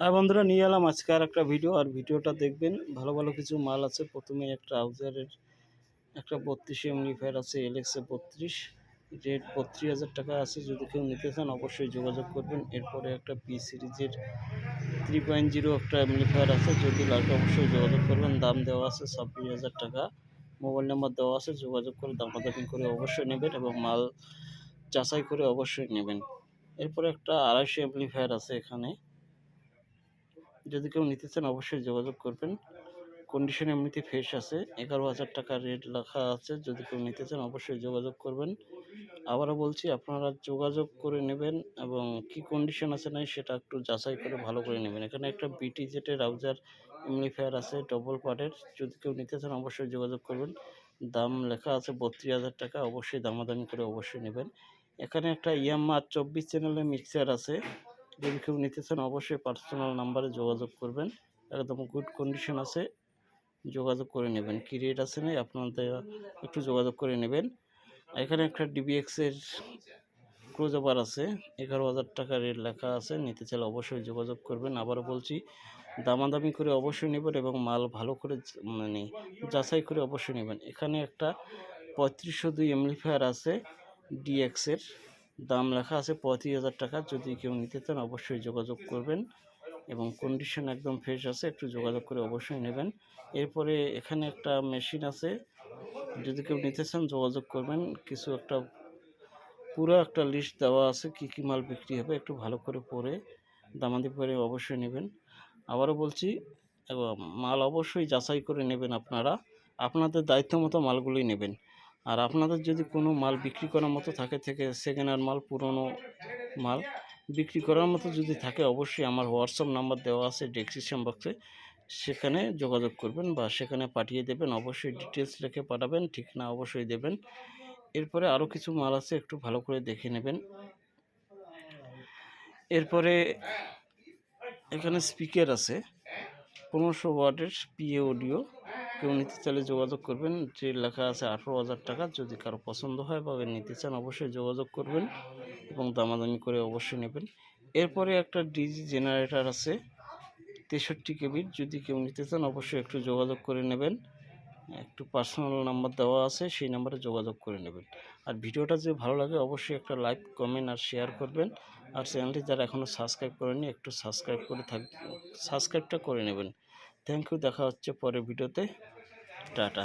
হ্যাঁ বন্ধুরা, নিয়ে এলাম আজকে আর একটা ভিডিও আর ভিডিওটা দেখবেন, ভালো ভালো কিছু মাল আছে। প্রথমে একটা আউজারের একটা বত্রিশ এমনিফায়ার আছে এলএক্সে বত্রিশ। রেট বত্রিশ হাজার টাকা আছে, যদি কেউ নিতে চান, অবশ্যই যোগাযোগ করবেন। এরপরে একটা পি সিরিজের থ্রি পয়েন্ট জিরো একটা এমনিফায়ার আছে, যদি লাগে অবশ্যই যোগাযোগ করবেন। দাম দেওয়া আছে ছাব্বিশ হাজার টাকা। মোবাইল নাম্বার দেওয়া আছে, যোগাযোগ করে দামাদামি করে অবশ্যই নেবেন এবং মাল যাচাই করে অবশ্যই নেবেন। এরপরে একটা আড়াইশো এমপ্লিফায়ার আছে এখানে। যদি কেউ নিতে চান, অবশ্যই যোগাযোগ করবেন। কন্ডিশন এমনিতে ফ্রেশ আছে। এগারো হাজার টাকা রেট লেখা আছে। যদি কেউ নিতে চান, অবশ্যই যোগাযোগ করবেন। আবারও বলছি, আপনারা যোগাযোগ করে নেবেন এবং কি কন্ডিশন আছে নাই সেটা একটু যাচাই করে ভালো করে নেবেন। এখানে একটা বিটি জেটের রাউজার এমনিফায়ার আছে ডবল পার্টের যদি কেউ নিতে চান, অবশ্যই যোগাযোগ করবেন। দাম লেখা আছে বত্রিশ হাজার টাকা। অবশ্যই দামাদামি করে অবশ্যই নেবেন। এখানে একটা ইয়াম্মা চব্বিশ চ্যানেলের মিক্সার আছে। যদি কেউ নিতে চান, অবশ্যই পার্সোনাল নাম্বারে যোগাযোগ করবেন। একদম গুড কন্ডিশন আছে, যোগাযোগ করে নেবেন। কি রেট আছে না, আপনাদের একটু যোগাযোগ করে নেবেন। এখানে একটা ডিবিএক্সের ক্রোজ ওভার আছে, এগারো হাজার টাকা রেট লেখা আছে, নিতে চাইলে অবশ্যই যোগাযোগ করবেন। আবারও বলছি, দামাদামি করে অবশ্যই নেবেন এবং মাল ভালো করে মানে যাচাই করে অবশ্যই নেবেন। এখানে একটা পঁয়ত্রিশশো দুই এমলিফায়ার আছে ডিএক্সের দাম লেখা আছে পঁয়ত্রিশ হাজার টাকা। যদি কেউ নিতে চান, অবশ্যই যোগাযোগ করবেন এবং কন্ডিশন একদম ফ্রেশ আছে, একটু যোগাযোগ করে অবশ্যই নেবেন। এরপরে এখানে একটা মেশিন আছে। যদি কেউ নিতে চান, যোগাযোগ করবেন। কিছু একটা, পুরো একটা লিস্ট দেওয়া আছে, কি কি মাল বিক্রি হবে, একটু ভালো করে পরে দামাদি পরে অবশ্যই নেবেন। আবারও বলছি মাল অবশ্যই যাচাই করে নেবেন আপনারা। আপনাদের দায়িত্ব মতো মালগুলি নেবেন। আর আপনাদের যদি কোনো মাল বিক্রি করার মতো থাকে, থেকে সেকেন্ড হ্যান্ড মাল, পুরনো মাল বিক্রি করার মতো যদি থাকে, অবশ্যই আমার হোয়াটসঅ্যাপ নাম্বার দেওয়া আছে ডেসক্রিপশন বক্সে সেখানে যোগাযোগ করবেন বা সেখানে পাঠিয়ে দেবেন, অবশ্যই ডিটেলস লিখে পাঠাবেন, ঠিক না অবশ্যই দেবেন। এরপরে আরও কিছু মাল আছে, একটু ভালো করে দেখে নেবেন। এরপরে এখানে স্পিকার আছে, পনেরোশো ওয়াটের পিএ অডিও কেউ নিতে চাইলে যোগাযোগ করবেন। যে লেখা আছে আঠেরো হাজার টাকা। যদি কারও পছন্দ হয় বা নিতে চান, অবশ্যই যোগাযোগ করবেন এবং দামাদামি করে অবশ্যই নেবেন। এরপরে একটা ডিজি জেনারেটর আছে, তেষট্টি কেবির যদি কেউ নিতে চান, অবশ্যই একটু যোগাযোগ করে নেবেন। একটু পার্সোনাল নাম্বার দেওয়া আছে, সেই নাম্বারে যোগাযোগ করে নেবেন। আর ভিডিওটা যদি ভালো লাগে, অবশ্যই একটা লাইক কমেন্ট আর শেয়ার করবেন। আর চ্যানেলটি যারা এখনও সাবস্ক্রাইব করেনি একটু সাবস্ক্রাইব করে থাক সাবস্ক্রাইবটা করে নেবেন। থ্যাংক ইউ দেখা হচ্ছে পরের ভিডিওতে টাটা।